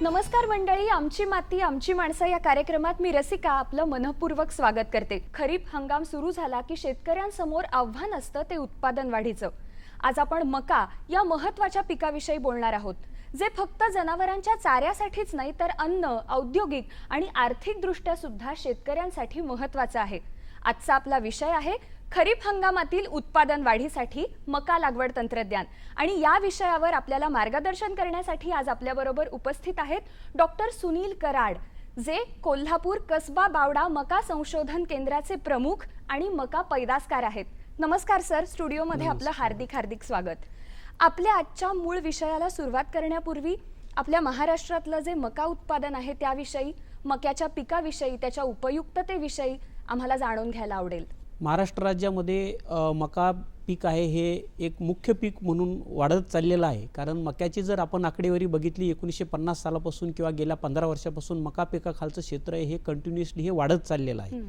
नमस्कार मंडळी आमची माती आमची माणसं या कार्यक्रमात मी रसिका आपलं मनपूर्वक स्वागत करते. खरीप हंगाम सुरू झाला की शेतकऱ्यांसमोर आव्हान असतं ते उत्पादन वाढीचं. आज आपण मका या महत्त्वाच्या पिकाविषयी बोलणार आहोत. जे फक्त जनावरांच्या चाऱ्यासाठीच नाही तर अन्न औद्योगिक आणि आर्थिकदृष्ट्या सुद्धा शेतकऱ्यांसाठी महत्वाचं आहे. आजचा आपला विषय आहे खरीप हंगामातील उत्पादन वाढीसाठी मका लागवड तंत्रज्ञान. आणि या विषयावर आपल्याला मार्गदर्शन करण्यासाठी आज आपल्याबरोबर उपस्थित आहेत डॉक्टर सुनील कराड जे कोल्हापूर कसबा बावडा मका संशोधन केंद्राचे प्रमुख आणि मका पैदासकार आहेत. नमस्कार सर स्टुडिओमध्ये आपलं हार्दिक हार्दिक स्वागत. आपल्या आजच्या मूळ विषयाला सुरुवात करण्यापूर्वी आपल्या महाराष्ट्रातलं जे मका उत्पादन आहे त्याविषयी मक्याच्या पिकाविषयी त्याच्या उपयुक्ततेविषयी आम्हाला जाणून घ्यायला आवडेल. महाराष्ट्र राज्यामध्ये मका पीक आहे हे एक मुख्य पीक म्हणून वाढत चाललेलं आहे. कारण मक्याची जर आपण आकडेवारी बघितली एकोणीसशे पन्नास सालापासून किंवा गेल्या पंधरा वर्षापासून मका पिकाखालचं क्षेत्र आहे हे कंटिन्युअसली हे वाढत चाललेलं आहे.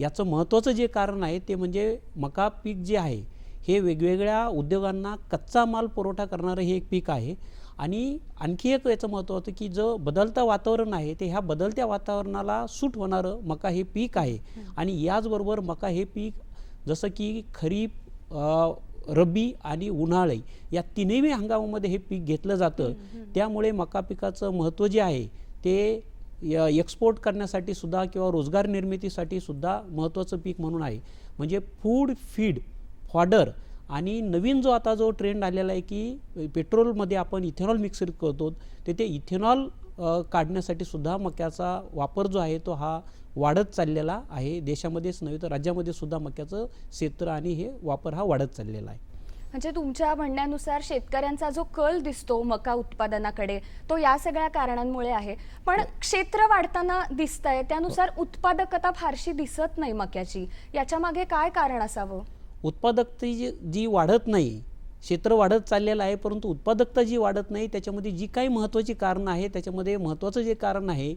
याचं महत्त्वाचं जे कारण आहे ते म्हणजे मका पीक जे आहे हे वेगवेगळ्या उद्योगांना कच्चा माल पुरवठा करणारं हे एक पीक आहे. आणि आणखी एक याचं महत्त्व होतं की जो बदलतं वातावरण आहे ते ह्या बदलत्या वातावरणाला सूट होणारं मका हे पीक आहे. आणि याचबरोबर मका हे पीक जसं की खरीप रब्बी आणि उन्हाळी या तिन्ही हंगामामध्ये हे पीक घेतलं जातं. त्यामुळे मका पिकाचं महत्त्व जे आहे ते य- एक्सपोर्ट करण्यासाठी सुद्धा किंवा रोजगार निर्मितीसाठी सुद्धा महत्त्वाचं पीक म्हणून आहे. म्हणजे फूड फीड फॉडर आणि नवीन जो आता जो ट्रेंड आलेला आहे की पेट्रोलमध्ये आपण इथेनॉल मिक्स करतो तिथे इथेनॉल काढण्यासाठी सुद्धा मक्याचा वापर जो आहे तो हा वाढत चाललेला आहे. देशामध्येच नव्हे तर राज्यामध्ये सुद्धा मक्याचं क्षेत्र आणि हे वापर हा वाढत चाललेला आहे. म्हणजे तुमच्या म्हणण्यानुसार शेतकऱ्यांचा जो कल दिसतो मका उत्पादनाकडे तो या सगळ्या कारणांमुळे आहे. पण क्षेत्र वाढताना दिसतंय त्यानुसार उत्पादकता फारशी दिसत नाही मक्याची. याच्या मागे काय कारण असावं? उत्पादकता जी जी वाढत नाही क्षेत्र वाढत चाललेलं आहे परंतु उत्पादकता जी वाढत नाही त्याच्यामध्ये जी काही महत्त्वाची कारणं आहे त्याच्यामध्ये महत्त्वाचं जे कारण आहे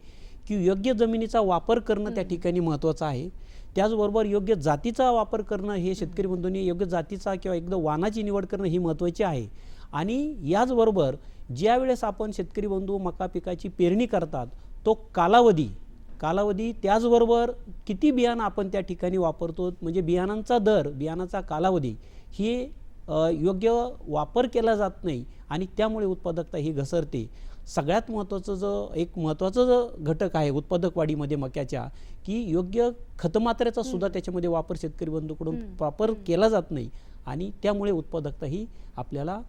की योग्य जमिनीचा वापर करणं त्या ठिकाणी महत्त्वाचं आहे. त्याचबरोबर योग्य जातीचा वापर करणं हे शेतकरी बंधूंनी योग्य जातीचा किंवा एकदम वाणाची निवड करणं ही महत्त्वाची आहे. आणि याचबरोबर ज्या वेळेस आपण शेतकरी बंधू मका पिकाची पेरणी करतात तो कालावधी कालावधी त्याचबरोबर किती बियाणं आपण त्या ठिकाणी वापरतो म्हणजे बियाणांचा दर बियाणाचा कालावधी ही योग्य वापर केला जात नाही आणि त्यामुळे उत्पादकता ही घसरते. सगळ्यात महत्त्वाचं जो एक महत्त्वाचं जो घटक आहे उत्पादक वाढीमध्ये मक्याच्या की योग्य खतमात्र्याचा सुद्धा त्याच्यामध्ये वापर शेतकरी बंधूकडून वापर केला जात नाही आणि त्यामुळे उत्पादकता ही आपल्याला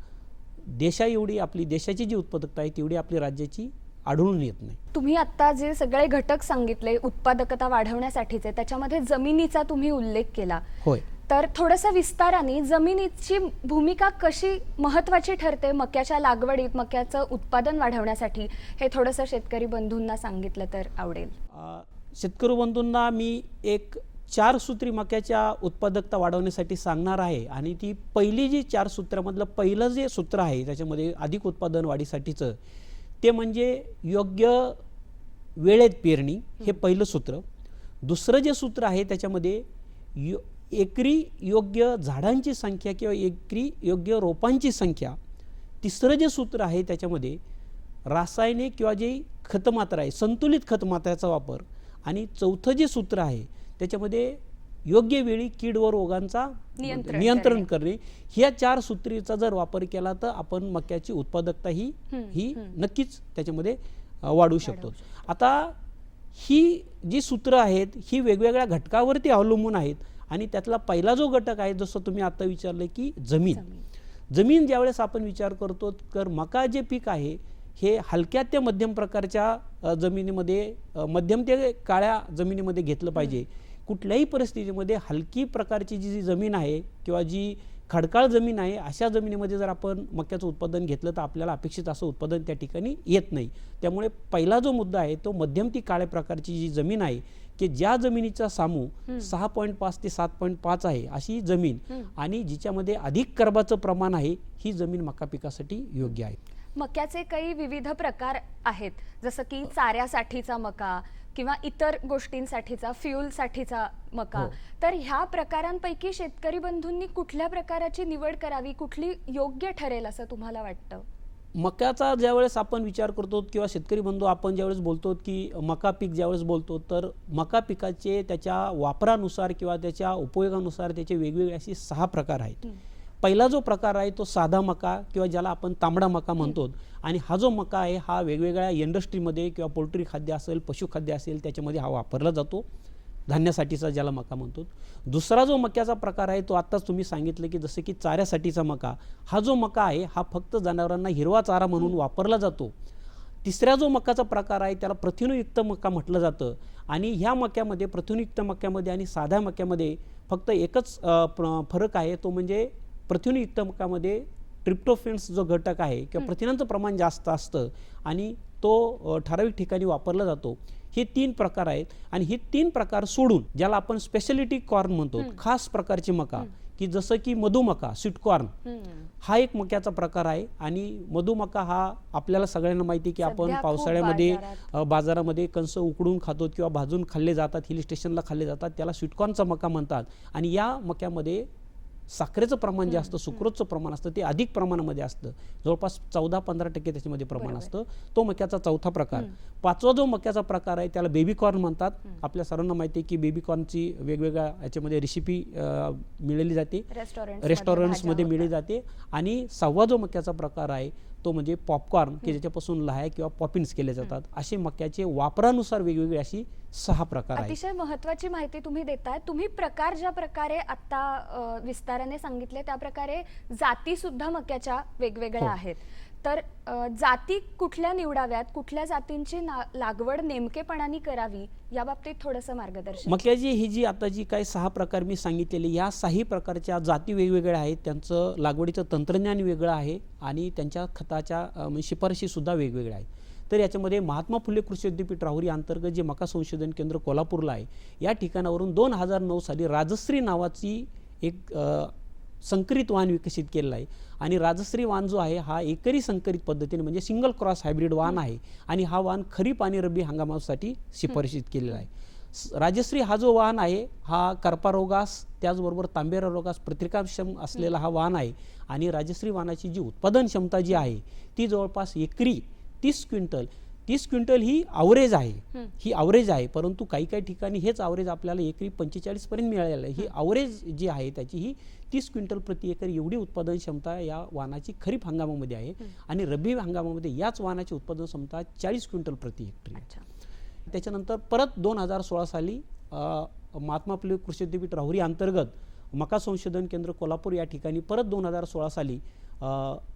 देशा एवढी आपली देशाची जी उत्पादकता आहे तेवढी आपली राज्याची आढळून येत नाही. तुम्ही आता जे सगळे घटक सांगितले उत्पादकता वाढवण्यासाठीचे त्याच्यामध्ये जमिनीचा तुम्ही उल्लेख केला. होय. तर थोडंसं विस्ताराने जमिनीची भूमिका कशी महत्वाची ठरते मक्याच्या लागवडीत मक्याचं उत्पादन वाढवण्यासाठी हे थोडंसं शेतकरी बंधूंना सांगितलं तर आवडेल. शेतकरी बंधूंना मी एक चार सूत्री मक्याच्या उत्पादकता वाढवण्यासाठी सांगणार आहे आणि ती पहिली जी चार सूत्रामधलं पहिलं जे सूत्र आहे त्याच्यामध्ये अधिक उत्पादन वाढीसाठीचं ते म्हणजे योग्य वेळेत पेरणी हे पहिलं सूत्र. दुसरं जे सूत्र आहे त्याच्यामध्ये यो एकरी योग्य झाडांची संख्या किंवा एकरी योग्य रोपांची संख्या तिसरं जे सूत्र आहे त्याच्यामध्ये रासायनिक किंवा जे खतमात्रा आहे संतुलित खतमात्र्याचा वापर आणि चौथं जे सूत्र आहे त्याच्यामध्ये योग्य वेळी कीड व रोगांचा नियंत्रण करणे. ह्या चार सूत्रीचा जर वापर केला तर आपण मक्याची उत्पादकता ही ही नक्कीच त्याच्यामध्ये वाढू शकतो. आता ही जी सूत्र आहेत ही वेगवेगळ्या घटकावरती अवलंबून आहेत आणि त्यातला पहिला जो घटक आहे जसं तुम्ही आता विचारलं की जमीन. जमीन. ज्यावेळेस आपण विचार करतो तर मका जे पीक आहे हे हलक्या ते मध्यम प्रकारच्या जमिनीमध्ये मध्यम ते काळ्या जमिनीमध्ये घेतलं पाहिजे. कुठल्याही परिस्थितीमध्ये हलकी प्रकारची जी जी जमीन आहे किंवा जी खडकाळ जमीन आहे अशा जमिनीमध्ये जर आपण मक्याचं उत्पादन घेतलं तर आपल्याला अपेक्षित असं उत्पादन त्या ठिकाणी येत नाही. त्यामुळे पहिला जो मुद्दा आहे तो मध्यम ती काळ्या प्रकारची जी जमीन आहे की ज्या जमिनीचा सामू सहा पॉईंट पाच ते सात पॉईंट पाच आहे अशी जमीन आणि जिच्यामध्ये अधिक कर्बाचं प्रमाण आहे ही जमीन मका पिकासाठी योग्य आहे. मक्याचे काही विविध प्रकार आहेत. जसं की चाऱ्यासाठीचा मका किंवा इतर गोष्टींसाठीचा फ्युलसाठीचा मका. हो. तर ह्या प्रकारांपैकी शेतकरी बंधूंनी कुठल्या प्रकाराची निवड करावी कुठली योग्य ठरेल असं तुम्हाला वाटतं? मक्याचा ज्यावेळेस आपण विचार करतो किंवा शेतकरी बंधू आपण ज्यावेळेस बोलतो की मका पीक ज्यावेळेस बोलतो तर मका पिकाचे त्याच्या वापरानुसार किंवा त्याच्या उपयोगानुसार त्याचे वेगवेगळे असे सहा प्रकार आहेत. पहिला जो प्रकार आहे तो साधा मका किंवा ज्याला आपण तांबडा मका म्हणतो. आणि हा जो मका आहे हा वेगवेगळ्या इंडस्ट्रीमध्ये किंवा पोल्ट्री खाद्य असेल पशुखाद्य असेल त्याच्यामध्ये हा वापरला जातो. धान्यासाठीचा ज्याला मका म्हणतो. दुसरा जो मक्याचा प्रकार आहे तो आत्ताच तुम्ही सांगितलं की जसं की चाऱ्यासाठीचा मका. हा जो मका आहे हा फक्त जनावरांना हिरवा चारा म्हणून वापरला जातो. तिसरा जो मकाचा प्रकार आहे त्याला प्रथिनयुक्त मका म्हटलं जातं. आणि ह्या मक्यामध्ये प्रथिनयुक्त मक्यामध्ये आणि साध्या मक्यामध्ये फक्त एकच फरक आहे तो म्हणजे प्रथिनयुक्त मकामध्ये ट्रिप्टोफेन्स जो घटक आहे किंवा प्रथिनांचं प्रमाण जास्त असतं आणि तो ठराविक ठिकाणी वापरला जातो हे तीन प्रकार आहेत आणि हे तीन प्रकार सोडून ज्याला आपण स्पेशालिटी कॉर्न म्हणतो खास प्रकारचे मका की जसं की मधुमका स्वीट कॉर्न हा. एक मक्याचा प्रकार आहे आणि मधुमका हा आपल्याला सगळ्यांना माहिती आहे की आपण पावसाळ्यामध्ये बाजारामध्ये कंस उकडून खातो किंवा भाजून खाल्ले जातात हिल स्टेशनला खाल्ले जातात त्याला स्वीटकॉर्नचा मका म्हणतात आणि या मक्यामध्ये साखरेचं प्रमाण जे असतं सुक्रोजचं प्रमाण असतं ते अधिक प्रमाणामध्ये असतं. जवळपास चौदा पंधरा टक्के त्याच्यामध्ये प्रमाण असतं. तो मक्याचा चौथा प्रकार. पाचवा जो मक्याचा प्रकार आहे त्याला बेबी कॉर्न म्हणतात आपल्या सर्वांना माहिती आहे की बेबी कॉर्नची वेगवेगळ्या याच्यामध्ये रेसिपी मिळाली जाते. रेस्टॉरंट रेस्टॉरंट्समध्ये मिळली जाते. आणि सहावा जो मक्याचा प्रकार आहे तो म्हणजे पॉपकॉर्न की ज्याच्यापासून लहाय किंवा पॉपिन्स केले जातात असे मक्याचे वापरानुसार वेगवेगळे अशी सहा प्रकार आहेत. अतिशय महत्वाची माहिती तुम्ही देताय. तुम्ही प्रकार ज्या प्रकारे आता विस्ताराने सांगितले त्या प्रकारे जाती सुद्धा मक्याच्या वेगवेगळ्या हो. आहेत. तर जाती कुठल्या निवडाव्यात? कुठल्या जातींची ना- लागवड नेमकेपणाने करावी? या बाबतीत थोडंसं मार्गदर्शन. मक्याची ही जी आता जी काही सहा प्रकार मी सांगितलेली या सहा प्रकारच्या जाती वेगवेगळ्या आहेत. त्यांचं लागवडीचं तंत्रज्ञान वेगळं आहे आणि त्यांच्या खताच्या म्हणजे शिफारशीसुद्धा वेगवेगळ्या आहेत. तर याच्यामध्ये महात्मा फुले कृषी विद्यापीठ राहुरी अंतर्गत जे मका संशोधन केंद्र कोल्हापूरला आहे या ठिकाणावरून दोन हजार नऊ साली राजश्री नावाची एक संकरित वाण विकसित केलेला आहे. आणि राजश्री वाण जो आहे हा एकरी संकरित पद्धतीने म्हणजे सिंगल क्रॉस हायब्रिड वाण आहे. आणि हा वाण खरीप आणि रब्बी हंगामासाठी शिफारशीत केलेला आहे. राजश्री हा जो वाहन आहे हा कर्पारोगास त्याचबरोबर तांबेरा रोगास प्रतिकारक्षम असलेला हा वाहन आहे. आणि राजश्री वाहनाची जी उत्पादन क्षमता जी आहे ती जवळपास एकरी तीस क्विंटल. तीस क्विंटल ही अवरेज आहे. ही अवरेज आहे परंतु काही काही ठिकाणी हेच अवरेज आपल्याला एकरी पंचेचाळीस पर्यंत मिळालेलं आहे. ही अवरेज जी आहे त्याची ही तीस क्विंटल प्रति एकर एवढी उत्पादन क्षमता या वाहनाची खरीप हंगामामध्ये आहे आणि रब्बी हंगामामध्ये याच वाहनाची उत्पादन क्षमता चाळीस क्विंटल प्रति हेक्टरी त्याच्यानंतर परत दोन हजार सोळा साली महात्मा फुले कृषी विद्यापीठ राहुरी अंतर्गत मका संशोधन केंद्र कोल्हापूर या ठिकाणी परत दोन हजार सोळा साली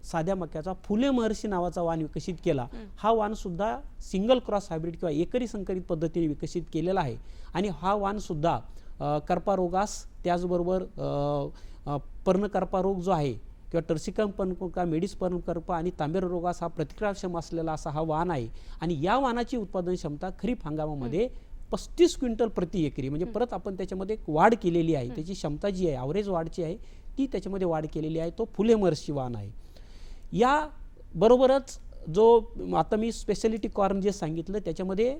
साध्या मक्याचा फुले महर्षी नावाचा वाण विकसित केला. हा वाण सुद्धा सिंगल क्रॉस हायब्रिड किंवा एकरी संकरित पद्धतीने विकसित केलेला आहे. आणि हा वाण सुद्धा कर्पारोगास त्याचबरोबर अ, अ, पर्णकर्पा रोग जो आहे किंवा टर्सिकम पर्णकुंका मेडिस पर्णकर्प आणि तांबेरा रोगास हा प्रतिकारक्षम असलेला असा हा वाण आहे. आणि या वाणाची उत्पादन क्षमता खरीप हंगामामध्ये पस्तीस क्विंटल प्रति एकरी म्हणजे परत आपण त्याच्यामध्ये एक वाढ केलेली आहे. त्याची क्षमता जी आहे ॲव्हरेज वाढची आहे ती त्याच्यामध्ये वाढ केलेली आहे. तो फुले महर्षी वाण आहे. या बरोबरच जो आता मी स्पेशालिटी कॉर्न जे सांगितलं त्याच्यामध्ये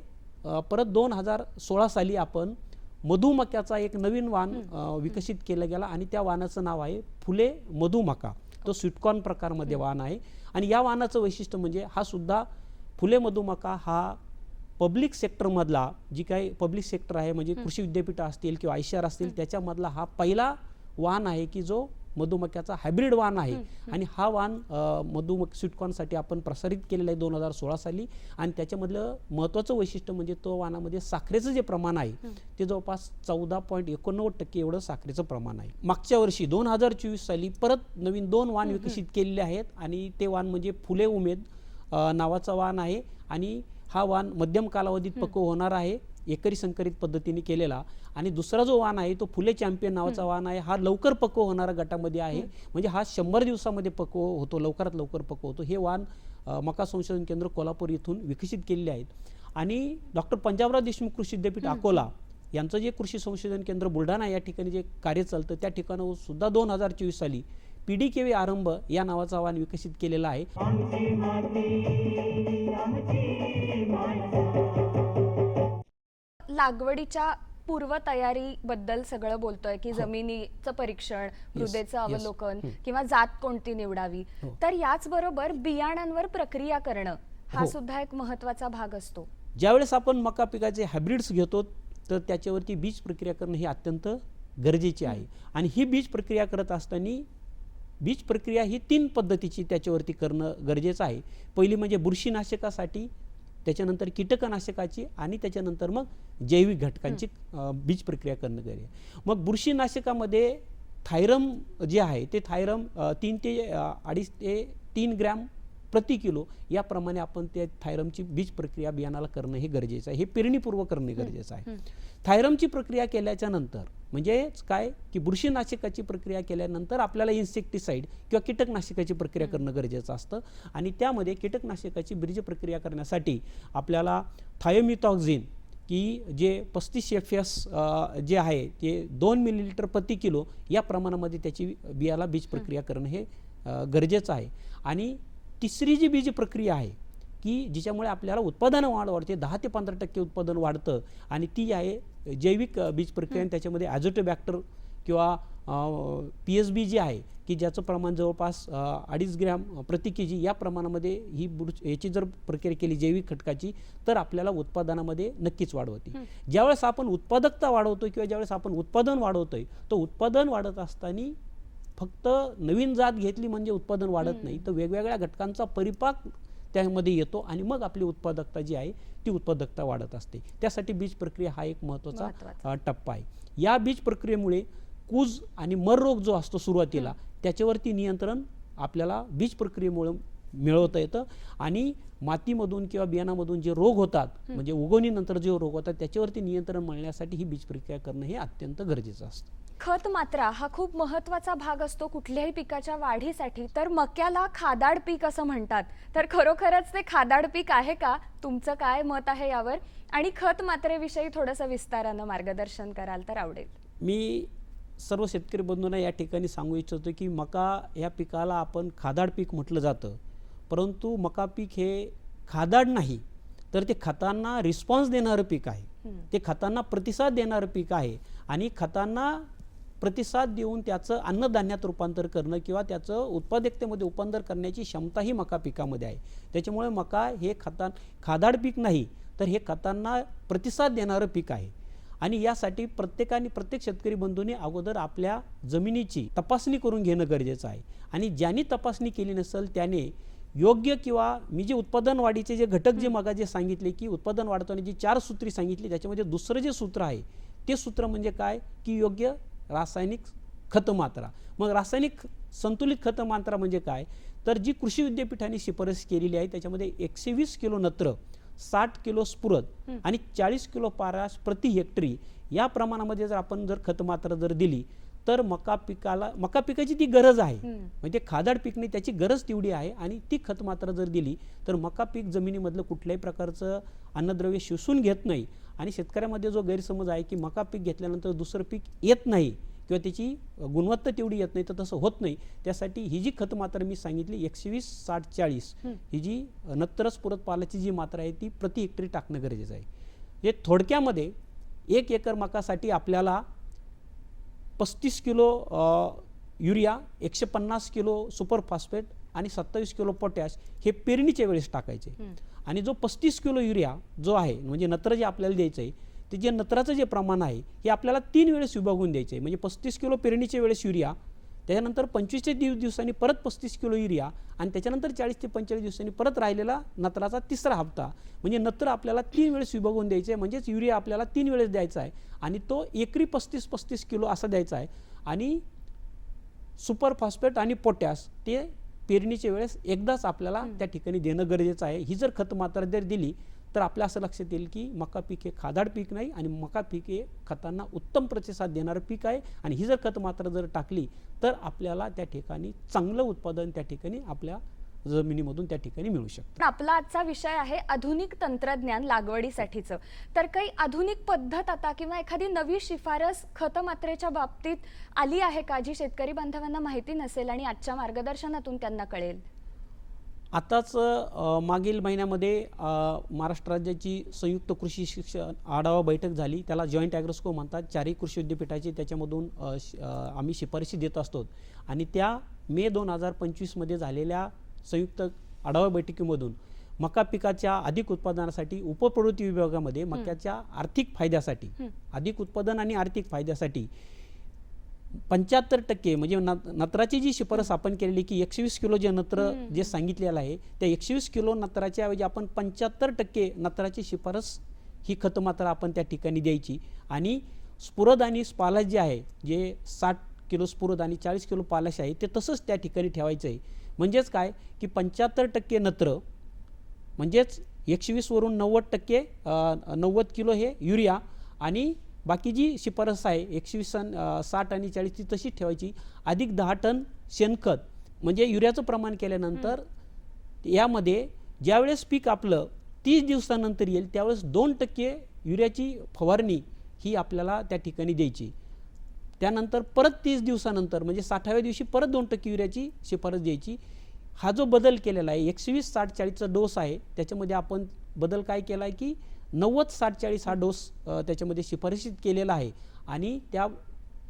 परत दोन हजार सोळा साली आपण मधुमक्याचा एक नवीन वाण विकसित केलं गेला आणि त्या वाणाचं नाव आहे फुले मधुमका. तो स्वीटकॉर्न प्रकारमध्ये वाण आहे आणि या वाणाचं वैशिष्ट्य म्हणजे हा सुद्धा फुले मधुमका हा पब्लिक सेक्टरमधला जी काही पब्लिक सेक्टर आहे म्हणजे कृषी विद्यापीठ असतील किंवा आयशीआर असतील त्याच्यामधला हा पहिला वाहन आहे की जो मधुमक्याचा हायब्रिड वाण आहे. आणि हा वाण मधुमक स्वीटकॉर्नसाठी आपण प्रसारित केलेला आहे दोन हजार सोळा साली. आणि त्याच्यामधलं महत्त्वाचं वैशिष्ट्य म्हणजे तो वाणामध्ये साखरेचं जे प्रमाण आहे ते जवळपास चौदा पॉईंट एकोणनव्वद टक्के एवढं साखरेचं प्रमाण आहे. मागच्या वर्षी दोन हजार चोवीस साली परत नवीन दोन वाण विकसित केलेले आहेत. आणि ते वाण म्हणजे फुले उमेद नावाचा वाण आहे. आणि हा वाण मध्यम कालावधीत पक्व होणार आहे एकरी संकरित पद्धतीने केलेला. आणि दुसरा जो वाण आहे तो फुले चॅम्पियन नावाचा वाण आहे हा लवकर पक्व होणारा गटामध्ये आहे. म्हणजे हा शंभर दिवसामध्ये पक्व होतो लवकरात लवकर पक्व होतो. हे वाण मका संशोधन केंद्र कोल्हापूर येथून विकसित केलेले आहेत. आणि डॉक्टर पंजाबराव देशमुख कृषी विद्यापीठ अकोला यांचं जे कृषी संशोधन केंद्र बुलढाणा या ठिकाणी जे कार्य चालतं त्या ठिकाणावर सुद्धा दोन हजार चोवीस साली पी डी के आरंभ या नावाचा वाण विकसित केलेला आहे. लागवडीच्या पूर्वतयारीबद्दल सगळं बोलतोय की जमिनीचं परीक्षण मृदेचं हो. अवलोकन किंवा जात कोणती निवडावी. हो. तर याचबरोबर बियाणांवर प्रक्रिया करणं हा हो. सुद्धा एक महत्त्वाचा भाग असतो. ज्यावेळेस आपण मका पिकाचे हायब्रिड्स घेतो तर त्याच्यावरती बीज प्रक्रिया करणं ही अत्यंत गरजेची आहे. आणि ही बीज प्रक्रिया करत असताना बीज प्रक्रिया ही तीन पद्धतीची त्याच्यावरती करणं गरजेचं आहे. पहिली म्हणजे बुरशीनाशकासाठी त्याच्यानंतर कीटकनाशकाची आणि त्याच्यानंतर मग जैविक घटकांची बीज प्रक्रिया करणं गरजे आहे. मग बुरशीनाशकामध्ये थायरम जे आहे ते थायरम तीन ते अडीच ते तीन ग्रॅम प्रति किलो याप्रमाणे आपण ते थायरमची बीज प्रक्रिया बियाणाला करणं हे गरजेचं आहे. हे पेरणीपूर्व करणे गरजेचं आहे. थायरमची प्रक्रिया केल्याच्यानंतर म्हणजे काय? की बुरशीनाशकाची प्रक्रिया केल्यानंतर आपल्याला इन्सेक्टिसाईड किंवा कीटकनाशकाची प्रक्रिया करणं गरजेचं असतं. आणि त्यामध्ये कीटकनाशकाची बीज प्रक्रिया करण्यासाठी आपल्याला थायोमिथॉक्झिन की जे पस्तीस एफ एस जे आहे ते दोन मिलीलिटर प्रति किलो या प्रमाणामध्ये त्याची बियाला बीज प्रक्रिया करणं हे गरजेचं आहे. आणि तिसरी जी बीज प्रक्रिया आहे की जिच्यामुळे आपल्याला उत्पादन वाढ वाढते दहा ते पंधरा टक्के उत्पादन वाढतं आणि ती आहे जैविक बीज प्रक्रिया आणि त्याच्यामध्ये ॲझोटोबॅक्टर किंवा पी एस बी जी आहे की ज्याचं प्रमाण जवळपास अडीच ग्रॅम प्रति के जी या प्रमाणामध्ये ही बुड याची जर प्रक्रिया केली जैविक घटकाची तर आपल्याला उत्पादनामध्ये नक्कीच वाढ होते. ज्यावेळेस आपण उत्पादकता वाढवतो किंवा ज्यावेळेस आपण उत्पादन वाढवतोय तर उत्पादन वाढत असताना फक्त नवीन जात घेतली म्हणजे उत्पादन वाढत नाही. तर वेगवेगळ्या घटकांचा परिपाक त्यामध्ये येतो आणि मग आपली उत्पादकता जी आहे ती उत्पादकता वाढत असते. त्यासाठी बीज प्रक्रिया हा एक महत्त्वाचा टप्पा आहे. या बीज प्रक्रियेमुळे कूज आणि मर रोग जो असतो सुरुवातीला त्याच्यावरती नियंत्रण आपल्याला बीज प्रक्रियेमुळे मिळवता येतं आणि मातीमधून किंवा बियाणामधून जे रोग होतात म्हणजे उगवणीनंतर जे रोग होतात त्याच्यावरती नियंत्रण मिळण्यासाठी ही बीज प्रक्रिया करणं हे अत्यंत गरजेचं असतं. खत मात्रा हा खूप महत्त्वाचा भाग असतो कुठल्याही पिकाच्या वाढीसाठी. तर मक्याला खादाड पीक असं म्हणतात. तर खरोखरच ते खादाड पीक आहे का? तुमचं काय मत आहे यावर? आणि खत मात्रेविषयी थोडंसं विस्तारानं मार्गदर्शन कराल तर आवडेल. मी सर्व शेतकरी बंधूंना या ठिकाणी सांगू इच्छितो की मका या पिकाला आपण खादाड पीक म्हटलं जातं. परंतु मका पीक हे खादाड नाही तर ते खतांना रिस्पॉन्स देणारं पीक आहे. ते खतांना प्रतिसाद देणारं पीक आहे. आणि खतांना प्रतिसाद देऊन त्याचं अन्नधान्यात रूपांतर करणं किंवा त्याचं उत्पादकतेमध्ये रूपांतर करण्याची क्षमता ही मका पिकामध्ये आहे. त्याच्यामुळे मका हे खतां खादाड पीक नाही तर हे खतांना प्रतिसाद देणारं पीक आहे. आणि यासाठी प्रत्येकाने प्रत्येक शेतकरी बंधूंनी अगोदर आपल्या जमिनीची तपासणी करून घेणं गरजेचं आहे. आणि ज्यांनी तपासणी केली नसेल त्याने योग्य किंवा मी जे उत्पादन वाढीचे जे घटक जे मगा जे सांगितले की उत्पादन वाढताना जी चार सूत्री सांगितली त्याच्यामध्ये दुसरं जे सूत्र आहे ते सूत्र म्हणजे काय? की योग्य रासायनिक खत मात्रा मग रासायनिक संतुलित खत मात्रा म्हणजे काय? तर जी कृषी विद्यापीठाने शिफारस केलेली आहे त्याच्यामध्ये एकशे वीस किलो नत्र साठ किलो स्फुरद आणि चाळीस किलो पाराश प्रति हेक्टरी या प्रमाणामध्ये जर आपण जर खत मात्रा जर दिली तर मका पिकाला मका पिकाची ती गरज आहे. म्हणजे खादाड पीक नाही त्याची गरज तेवढी आहे आणि ती खत मात्रा जर दिली तर मका पीक जमिनीमधलं कुठल्याही प्रकारचं अन्नद्रव्य शोषून घेत नाही आणि शेतकऱ्यामध्ये जो गैरसमज आहे की मका पीक घेतल्यानंतर दुसरं पीक येत नाही किंवा त्याची गुणवत्ता तेवढी येत नाही तर तसं होत नाही. त्यासाठी ही जी खत मात्रा मी सांगितली एकशे वीस साठ चाळीस ही जी नत्तरच पुरत पालाची जी मात्रा आहे ती प्रति हेक्टरी टाकणं गरजेचं आहे. हे थोडक्यामध्ये एक एकर मकासाठी आपल्याला पस्तीस किलो युरिया एकशे पन्नास किलो सुपर फॉस्फेट आणि सत्तावीस किलो पोटॅश हे पेरणीच्या वेळेस टाकायचे. आणि जो पस्तीस किलो युरिया जो आहे म्हणजे नत्र जे आपल्याला द्यायचं आहे ते जे नत्राचं जे प्रमाण आहे हे आपल्याला तीन वेळेस विभागून द्यायचं आहे. म्हणजे पस्तीस किलो पेरणीच्या वेळेस युरिया त्याच्यानंतर पंचवीस ते दिव दिवसांनी परत पस्तीस किलो युरिया आणि त्याच्यानंतर चाळीस ते पंचेचाळीस दिवसांनी परत राहिलेला नत्राचा तिसरा हप्ता. म्हणजे नत्र आपल्याला तीन वेळेस विभागून द्यायचे आहे म्हणजेच युरिया आपल्याला तीन वेळेस द्यायचा आहे आणि तो एकरी पस्तीस पस्तीस किलो असा द्यायचा आहे. आणि सुपर फॉस्फेट आणि पोटॅश ते पेरणीच्या वेळेस एकदाच आपल्याला त्या ठिकाणी देणं गरजेचं आहे. ही जर खत मात्रा जर दिली तर आपल्या असं लक्षात येईल की मका पीक हे खादाड पीक नाही आणि मका पीक हे खतांना उत्तम प्रतिसाद देणारं पीक आहे. आणि ही जर खत मात्र जर टाकली तर आपल्याला त्या ठिकाणी चांगलं उत्पादन त्या ठिकाणी आपल्या जमिनीमधून त्या ठिकाणी मिळू शकतं. पण आपला आजचा विषय आहे आधुनिक तंत्रज्ञान लागवडीसाठीचं. तर काही आधुनिक पद्धत आता किंवा एखादी नवी शिफारस खतमात्रेच्या बाबतीत आली आहे का जी शेतकरी बांधवांना माहिती नसेल आणि आजच्या मार्गदर्शनातून त्यांना कळेल? आताच मागील महिन्यामध्ये महाराष्ट्र राज्याची संयुक्त कृषी शिक्षण आढावा बैठक झाली. त्याला जॉईंट ॲग्रोस्को म्हणतात. चारही कृषी विद्यापीठाची त्याच्यामधून आम्ही शिफारशी देत असतो. आणि त्या मे दोन हजार पंचवीसमध्ये झालेल्या संयुक्त आढावा बैठकीमधून मका पिकाच्या अधिक उत्पादनासाठी उपप्रवृत्ती विभागामध्ये मक्याच्या आर्थिक फायद्यासाठी अधिक उत्पादन आणि आर्थिक फायद्यासाठी पंच्याहत्तर टक्के म्हणजे नत- नत्राची जी शिफारस आपण केलेली की एकशे वीस किलो जे नत्र जे सांगितलेलं आहे त्या एकशे वीस किलो नत्राच्या ऐवजी आपण पंच्याहत्तर टक्के नत्राची शिफारस ही खत मात्रा आपण त्या ठिकाणी द्यायची. आणि स्फुरद आणि स्पालस जे आहे जे साठ किलो स्फुरद आणि चाळीस किलो पालश आहे ते तसंच त्या ठिकाणी ठेवायचं आहे. म्हणजेच काय? की पंच्याहत्तर टक्के नत्र म्हणजेच एकशे वीसवरून नव्वद टक्के नव्वद किलो हे युरिया आणि बाकी जी शिफारस आहे एकशे वीस साठ आणि चाळीस ती तशीच ठेवायची. अधिक दहा टन शेणखत म्हणजे युरियाचं प्रमाण केल्यानंतर यामध्ये ज्यावेळेस पीक आपलं तीस दिवसानंतर येईल त्यावेळेस दोन टक्के युरियाची फवारणी ही आपल्याला त्या ठिकाणी द्यायची. त्यानंतर परत तीस दिवसानंतर म्हणजे साठाव्या दिवशी परत दोन टक्के युरियाची शिफारस द्यायची. हा जो बदल केलेला आहे एकशे वीस साठ चाळीसचा डोस आहे त्याच्यामध्ये आपण बदल काय केला आहे की नव्वद साठ चाळीस हा डोस त्याच्यामध्ये शिफारशीत केलेला आहे. आणि त्या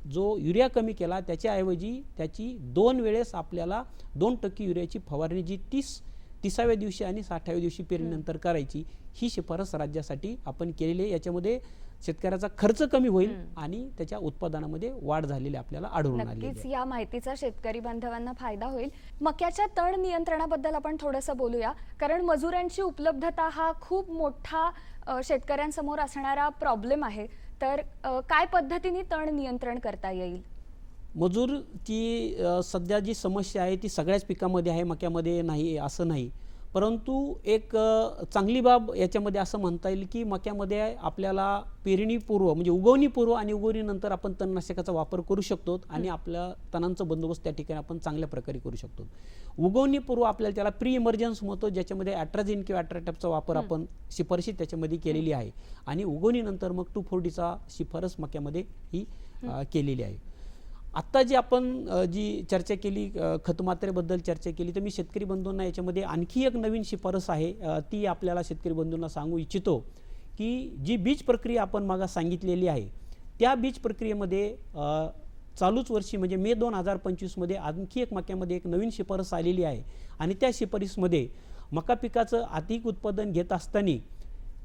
जो युरिया कमी केला त्याच्याऐवजी त्याची दोन वेळेस आपल्याला दोन टक्के युरियाची फवारणी जी तीस तिसाव्या दिवशी आणि साठाव्या दिवशी पेरणीनंतर करायची ही शिफारस राज्यासाठी आपण केलेली आहे. याच्यामध्ये शेतकऱ्याचा खर्च कमी होईल आणि त्याच्या उत्पादनामध्ये वाढ झालेली आपल्याला आढळून नक्कीच या माहितीचा शेतकरी बांधवांना फायदा होईल. मक्याच्या तण नियंत्रणाबद्दल आपण थोडंसं बोलूया. कारण मजुरांची उपलब्धता हा खूप मोठा शेतकऱ्यांसमोर असणारा प्रॉब्लेम आहे. तर काय पद्धतीने तण नियंत्रण करता येईल? मजूरची अ, सध्या जी समस्या आहे ती सगळ्याच पिकामध्ये आहे मक्यामध्ये नाही असं नाही. परंतु एक चांगली बाब याच्यामध्ये असं म्हणता येईल की मक्यामध्ये आपल्याला पेरणीपूर्व म्हणजे उगवणीपूर्व आणि उगवणीनंतर आपण तणनाशकाचा वापर करू शकतो आणि आपल्या तणांचा बंदोबस्त त्या ठिकाणी आपण चांगल्या प्रकारे करू शकतो उगवणीपूर्व आपल्याला त्याला प्री इमर्जन्स म्हणतो ज्याच्यामध्ये ॲट्राझिन किंवा ॲट्राटॅपचा वापर आपण शिफारशी त्याच्यामध्ये केलेली आहे. आणि उगवणीनंतर मग टू फोर्टीचा शिफारस मक्यामध्ये ही. केलेली आहे. आत्ता जी आपण जी चर्चा केली खतमात्रेबद्दल चर्चा केली तर मी शेतकरी बंधूंना याच्यामध्ये आणखी एक नवीन शिफारस आहे. ती आपल्याला शेतकरी बंधूंना सांगू इच्छितो की जी बीज प्रक्रिया आपण मागा सांगितलेली आहे त्या बीज प्रक्रियेमध्ये चालूच वर्षी म्हणजे मे दोन हजार पंचवीसमध्ये आणखी एक मक्यामध्ये एक नवीन शिफारस आलेली आहे. आणि त्या शिफारसमध्ये मका पिकाचं अधिक उत्पादन घेत असताना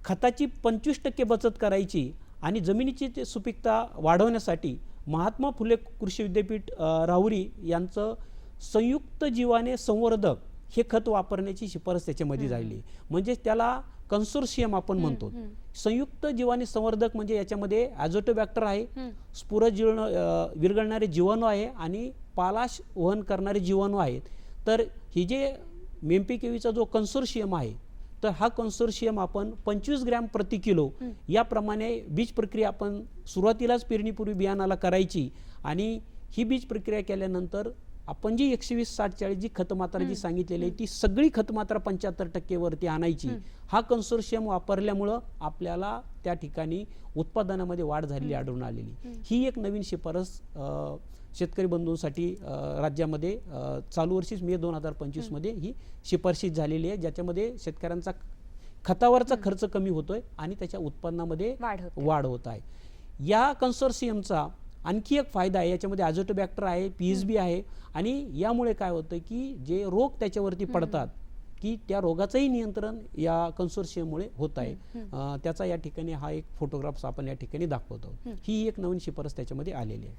खताची पंचवीस टक्के बचत करायची आणि जमिनीची ते सुपीकता वाढवण्यासाठी महात्मा फुले कृषी विद्यापीठ राहुरी यांचं संयुक्त जीवाने संवर्धक हे खत वापरण्याची शिफारस त्याच्यामध्ये आहे. म्हणजे त्याला कन्सोर्शियम आपण म्हणतो. संयुक्त जीवाने संवर्धक म्हणजे याच्यामध्ये ॲझोटोबॅक्टर आहे स्फुर जीर्ण अ, विरघळणारे जीवाणू आहे आणि पालाश वहन करणारे जीवाणू आहेत. तर ही जे मेम्पिकेवीचा जो कन्सोर्शियम आहे तर हा कन्सोर्शियम आपण पंचवीस ग्रॅम प्रति किलो याप्रमाणे बीज प्रक्रिया आपण सुरुवातीलाच पेरणीपूर्वी बियाणाला करायची आणि ही बीज प्रक्रिया केल्यानंतर आपण जी एकशे वीस साठ चाळीस जी खतमात्रा जी सांगितलेली आहे ती सगळी खतमात्रा पंच्याहत्तर टक्केवरती आणायची. हा. कन्सोर्शियम वापरल्यामुळं आपल्याला त्या ठिकाणी उत्पादनामध्ये वाढ झालेली आढळून आलेली. ही. एक नवीन शिफारस शेतकरी बंधूंसाठी राज्यामध्ये चालू वर्षीच मे दोन हजार पंचवीसमध्ये ही. शिफारशीच झालेली आहे ज्याच्यामध्ये शेतकऱ्यांचा खतावरचा खर्च कमी होतोय आणि त्याच्या उत्पन्नामध्ये वाढ होते. आहे. या कन्सोर्शियमचा आणखी एक फायदा आहे याच्यामध्ये ॲझोटोबॅक्टर आहे पी बी आहे आणि यामुळे काय होतं की जे रोग त्याच्यावरती पडतात की त्या रोगाचंही नियंत्रण या कन्सोर्शियममुळे होत आहे. अं, त्याचा या ठिकाणी हा एक फोटोग्राफ्स आपण या ठिकाणी दाखवतो. ही एक नवीन शिफारस त्याच्यामध्ये आलेली आहे.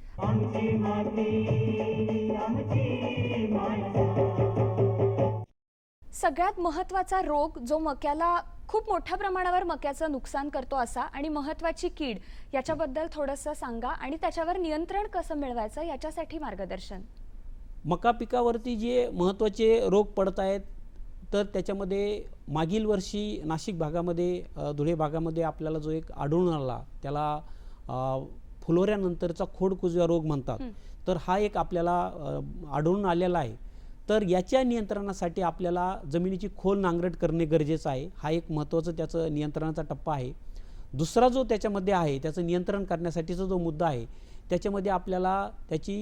सगळ्यात महत्त्वाचा रोग जो मक्याला खूप मोठ्या प्रमाणावर मक्याचं नुकसान करतो असा आणि महत्त्वाची कीड याच्याबद्दल थोडंसं सांगा आणि त्याच्यावर नियंत्रण कसं मिळवायचं याच्यासाठी मार्गदर्शन. मका पिकावरती जे महत्त्वाचे रोग पडत आहेत तर त्याच्यामध्ये मागील वर्षी नाशिक भागामध्ये धुळे भागामध्ये आपल्याला जो एक आढळून आला त्याला फुलोऱ्यानंतरचा खोड कुजव्या रोग म्हणतात. तर हा एक आपल्याला आढळून आलेला आहे. तर याच्या नियंत्रणासाठी आपल्याला जमिनीची खोल नांगरट करणे गरजेचं आहे. हा एक महत्त्वाचं त्याचं नियंत्रणाचा टप्पा आहे. दुसरा जो त्याच्यामध्ये आहे त्याचं नियंत्रण करण्यासाठीचा जो मुद्दा आहे त्याच्यामध्ये आपल्याला त्याची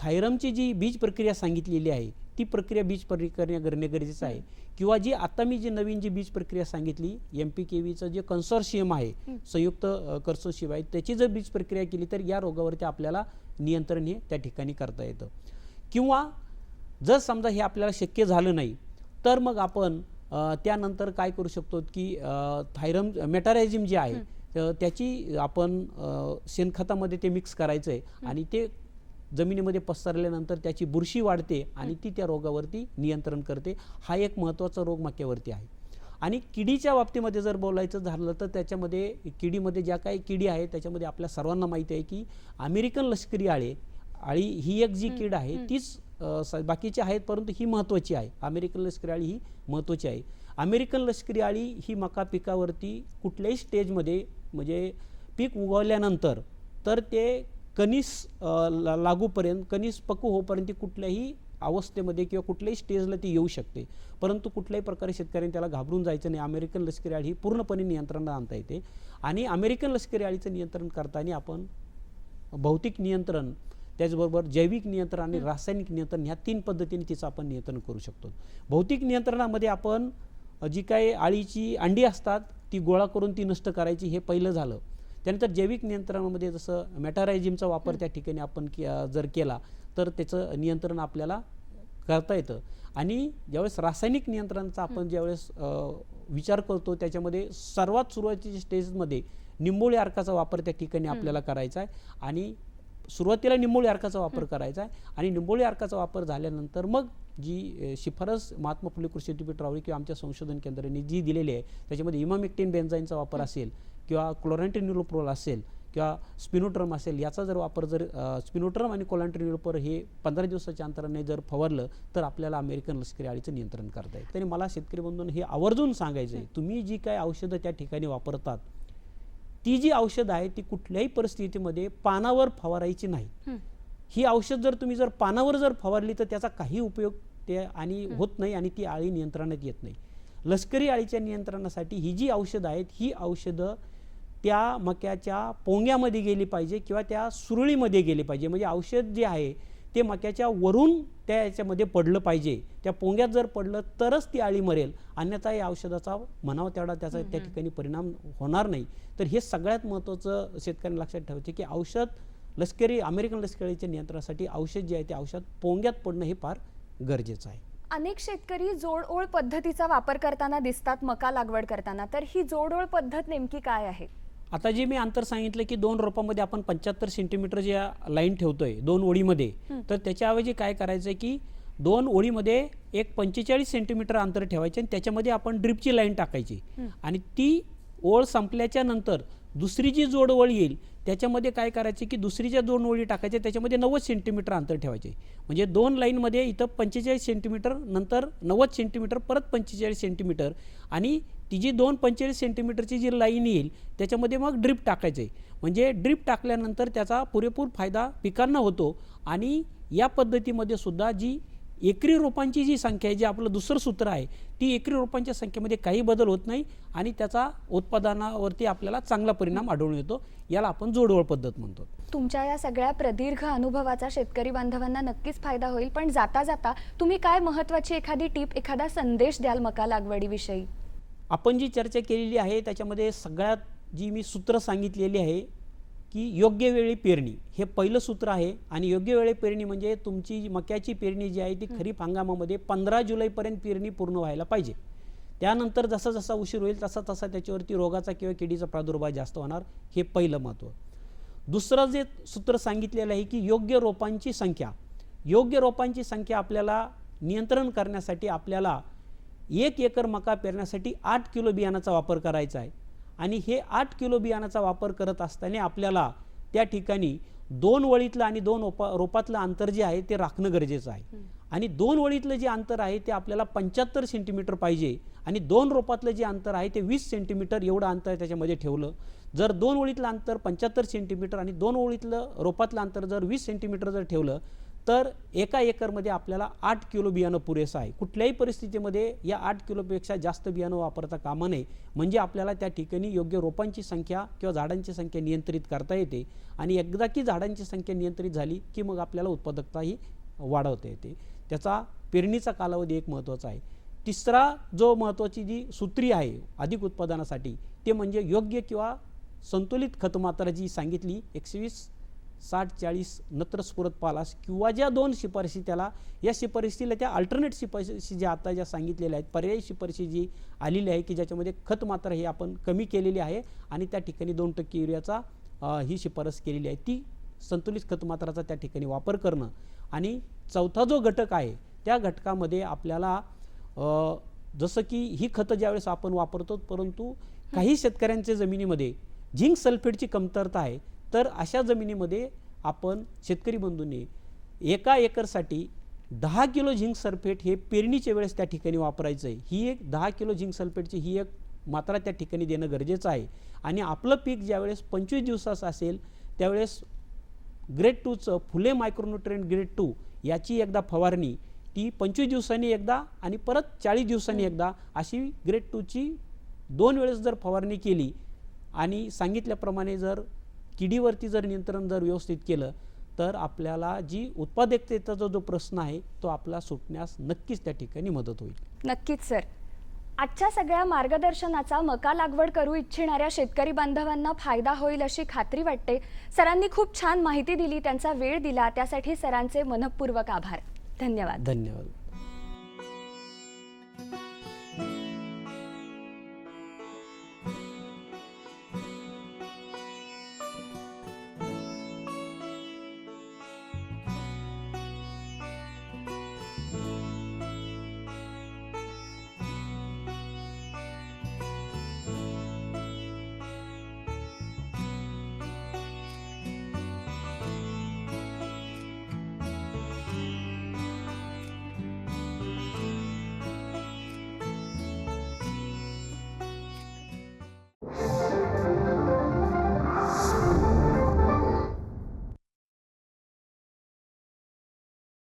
थायरमची जी बीज प्रक्रिया सांगितलेली आहे ती प्रक्रिया बीज प्रक्रिया करणे गरजेचं आहे. किंवा जी आता मी जी नवीन जी बीज प्रक्रिया सांगितली एम पी के व्हीचं जे कन्सॉर्शियम आहे संयुक्त कर्सोशिव आहे त्याची जर बीज प्रक्रिया केली तर या रोगावरती आपल्याला नियंत्रण हे त्या ठिकाणी करता येतं. किंवा जर समजा हे आपल्याला शक्य झालं नाही तर मग आपण त्यानंतर काय करू शकतो की थायरम मेटारायझिम जे आहे त्याची आपण शेणखतामध्ये ते मिक्स करायचं आहे आणि ते जमिनीमध्ये पसरल्यानंतर त्याची बुरशी वाढते आणि ती त्या रोगावरती नियंत्रण करते. हा एक महत्त्वाचा रोग मक्यावरती आहे. आणि किडीच्या बाबतीमध्ये जर बोलायचं झालं तर त्याच्यामध्ये किडीमध्ये ज्या काही किडी आहे त्याच्यामध्ये आपल्या सर्वांना माहिती आहे की अमेरिकन लष्करी आळे आळी ही एक जी कीड आहे तीच बाकीची आहेत परंतु ही महत्त्वाची आहे. अमेरिकन लष्करी आळी ही महत्त्वाची आहे. अमेरिकन लष्करी आळी ही मका पिकावरती कुठल्याही स्टेजमध्ये म्हणजे पीक उगवल्यानंतर तर ते कणीस ला- लागूपर्यंत कणीस पकू होईपर्यंत ती कुठल्याही अवस्थेमध्ये किंवा कुठल्याही स्टेजला ती येऊ शकते. परंतु कुठल्याही प्रकारे शेतकऱ्यांनी त्याला घाबरून जायचं नाही. अमेरिकन लष्करी आळी ही पूर्णपणे नियंत्रणात आणता येते. आणि अमेरिकन लष्करी आळीचं नियंत्रण करताना आपण भौतिक नियंत्रण त्याचबरोबर जैविक नियंत्रण आणि रासायनिक नियंत्रण ह्या तीन पद्धतीने तिचं आपण नियंत्रण करू शकतो. भौतिक नियंत्रणामध्ये आपण जी काही आळीची अंडी असतात ती गोळा करून ती नष्ट करायची हे पहिलं झालं. त्यानंतर जैविक नियंत्रणामध्ये जसं मेटारायझिमचा वापर त्या ठिकाणी आपण के जर केला तर त्याचं नियंत्रण आपल्याला करता येतं. आणि ज्यावेळेस रासायनिक नियंत्रणाचा आपण ज्यावेळेस विचार करतो त्याच्यामध्ये सर्वात सुरुवातीच्या स्टेजमध्ये निंबोळी अर्काचा वापर त्या ठिकाणी आपल्याला करायचा आहे. आणि सुरुवातीला निंबोळी अर्काचा वापर करायचा आहे. आणि निंबोळी अर्काचा वापर झाल्यानंतर मग जी शिफारस महात्मा फुले कृषी विद्यापीठ रावळी किंवा आमच्या संशोधन केंद्राने जी दिलेली आहे त्याच्यामध्ये इमामिक्टिन बेन्झाईनचा वापर असेल किंवा क्लोरॅन्टिन्युलोप्रोल असेल किंवा स्पिनोट्रम असेल याचा जर वापर जर स्पिनोट्रम आणि कोलॅन्ट्रिन्युलोपर हे पंधरा दिवसाच्या अंतराने जर फवारलं तर आपल्याला अमेरिकन लष्करी आळीचं नियंत्रण करता येईल. तरी मला शेतकरी बंधूंना हे आवर्जून सांगायचं आहे तुम्ही जी काय औषधं त्या ठिकाणी वापरतात ती जी औषधं आहे ती कुठल्याही परिस्थितीमध्ये पानावर फवारायची नाही. ही. औषध जर तुम्ही जर पानावर जर फवारली तर त्याचा काही उपयोग ते आणि होत नाही आणि ती आळी नियंत्रणात येत नाही. लष्करी आळीच्या नियंत्रणासाठी ही जी औषधं आहेत ही औषधं त्या मक्याच्या पोंग्यामध्ये गेली पाहिजे किंवा त्या सुरळीमध्ये गेली पाहिजे. म्हणजे औषध जे आहे ते मक्याच्या वरून त्या याच्यामध्ये पडलं पाहिजे. त्या पोंग्यात जर पडलं तरच ती आळी मरेल. अन्यथा या औषधाचा म्हणावा तेवढा त्याचा त्या ठिकाणी परिणाम होणार नाही. तर हे सगळ्यात महत्त्वाचं शेतकऱ्यांना लक्षात ठेवायचे की औषध लष्करी अमेरिकन लष्करीच्या नियंत्रणासाठी औषध जे आहे ते औषध पोंग्यात पडणं हे फार गरजेचं आहे. अनेक शेतकरी जोडओळ पद्धतीचा वापर करताना दिसतात मका लागवड करताना. तर ही जोडओळ पद्धत नेमकी काय आहे? आता जे मी अंतर सांगितलं की दोन रोपामध्ये आपण पंच्याहत्तर सेंटीमीटर जे लाईन ठेवतोय दोन ओळीमध्ये तर त्याच्याऐवजी काय करायचं की दोन ओळीमध्ये एक पंचेचाळीस सेंटीमीटर अंतर ठेवायचे आणि त्याच्यामध्ये आपण ड्रिपची लाईन टाकायची. आणि ती ओळ संपल्याच्या नंतर दुसरी जी जोड ओळ येईल त्याच्यामध्ये काय करायचे की दुसरीच्या दोन ओळी टाकायच्या त्याच्यामध्ये नव्वद सेंटीमीटर अंतर ठेवायचे. म्हणजे दोन लाईनमध्ये इथं पंचेचाळीस सेंटीमीटर नंतर नव्वद सेंटीमीटर परत पंचेचाळीस सेंटीमीटर आणि ती जी दोन पंचेचाळीस सेंटीमीटरची जी लाईन येईल त्याच्यामध्ये मग ड्रिप टाकायचे. म्हणजे ड्रिप टाकल्यानंतर त्याचा पुरेपूर फायदा पिकांना होतो आणि या पद्धतीमध्ये सुद्धा जी एकरी रोपांची जी संख्या आहे जे आपलं दुसरं सूत्र आहे ती एकरी रोपांच्या संख्येमध्ये काही बदल होत नाही आणि त्याचा उत्पादनावरती आपल्याला चांगला परिणाम आढळून येतो. याला आपण जोडवळ पद्धत म्हणतो. तुमच्या या सगळ्या प्रदीर्घ अनुभवाचा शेतकरी बांधवांना नक्कीच फायदा होईल पण जाता जाता तुम्ही काय महत्वाची एखादी टीप एखादा संदेश द्याल मका लागवडीविषयी? आपण जी चर्चा केलेली आहे त्याच्यामध्ये सगळ्यात जी मी सूत्र सांगितलेली आहे की योग्य वेळी पेरणी. हे पहिलं सूत्र आहे आणि योग्य वेळी पेरणी म्हणजे तुमची मक्याची पेरणी जी आहे ती खरीप हंगामामध्ये पंधरा जुलैपर्यंत पेरणी पूर्ण व्हायला पाहिजे. त्यानंतर जसा जसा उशीर होईल तसा तसा त्याच्यावरती रोगाचा किंवा किडीचा प्रादुर्भाव जास्त होणार हे पहिलं महत्त्व. दुसरं जे सूत्र सांगितलेलं आहे की योग्य रोपांची संख्या. योग्य रोपांची संख्या आपल्याला नियंत्रण करण्यासाठी आपल्याला एक एकर मका पेरण्यासाठी आठ किलो बियाणाचा वापर करायचा आहे. आणि हे आठ किलो बियाणाचा वापर करत असताना आपल्याला त्या ठिकाणी दोन वळीतलं आणि दोन रोपा रोपातलं अंतर जे आहे ते राखणं गरजेचं आहे. आणि दोन वळीतलं जे अंतर आहे ते आपल्याला पंच्याहत्तर सेंटीमीटर पाहिजे आणि दोन रोपातलं जे अंतर आहे ते वीस सेंटीमीटर एवढं अंतर त्याच्यामध्ये ठेवलं. जर दोन ओळीतलं अंतर पंच्याहत्तर सेंटीमीटर आणि दोन ओळीतलं रोपातलं अंतर जर वीस सेंटीमीटर जर ठेवलं तर एका एकरमध्ये आपल्याला आठ किलो बियाणं पुरेसं आहे. कुठल्याही परिस्थितीमध्ये या आठ किलोपेक्षा जास्त बियाणं वापरता कामा नये. म्हणजे आपल्याला त्या ठिकाणी योग्य रोपांची संख्या किंवा झाडांची संख्या नियंत्रित करता येते आणि एकदा की झाडांची संख्या नियंत्रित झाली की मग आपल्याला उत्पादकताही वाढवता येते. त्याचा पेरणीचा कालावधी एक महत्त्वाचा आहे. तिसरा जो महत्त्वाची जी सूत्री आहे अधिक उत्पादनासाठी ते म्हणजे योग्य किंवा संतुलित खतमात्रा जी सांगितली एकशे वीस साठ चाळीस नत्र स्फुरत पालास किंवा ज्या दोन शिफारशी त्याला या शिफारशीला त्या अल्टरनेट शिफारशी ज्या आता ज्या सांगितलेल्या आहेत पर्यायी शिफारशी जी आलेली आहे की ज्याच्यामध्ये खत मात्रा ही आपण कमी केलेली आहे आणि त्या ठिकाणी दोन टक्के युरियाचा ही शिफारस केलेली आहे. ती संतुलित खत मात्राचा त्या ठिकाणी वापर करणं. आणि चौथा जो घटक आहे त्या घटकामध्ये आपल्याला जसं की ही खतं ज्यावेळेस आपण वापरतो परंतु काही शेतकऱ्यांच्या जमिनीमध्ये झिंक सल्फेटची कमतरता आहे. तर अशा जमिनीमध्ये आपण शेतकरी बंधूंनी एका एकरसाठी दहा किलो झिंक सल्फेट हे पेरणीच्या वेळेस त्या ठिकाणी वापरायचं आहे ही एक दहा किलो झिंक सल्फेटची ही एक मात्रा त्या ठिकाणी देणं गरजेचं आहे. आणि आपलं पीक ज्यावेळेस पंचवीस दिवसाचं असेल त्यावेळेस ग्रेड टूचं फुले मायक्रोन्युट्रिएंट ग्रेड टू याची एकदा फवारणी ती पंचवीस दिवसांनी एकदा आणि परत चाळीस दिवसांनी एकदा अशी ग्रेड टूची दोन वेळेस जर फवारणी केली आणि सांगितल्याप्रमाणे जर किडीवरती जर नियंत्रण जर व्यवस्थित केलं तर आपल्याला जी उत्पादकतेचा जो जो प्रश्न आहे तो आपला सुटण्यास नक्कीच त्या ठिकाणी मदत होईल. नक्कीच सर. आजच्या सगळ्या मार्गदर्शनाचा मका लागवड करू इच्छिणाऱ्या शेतकरी बांधवांना फायदा होईल अशी खात्री वाटते. सरांनी खूप छान माहिती दिली त्यांचा वेळ दिला त्यासाठी सरांचे मनपूर्वक आभार. धन्यवाद. धन्यवाद.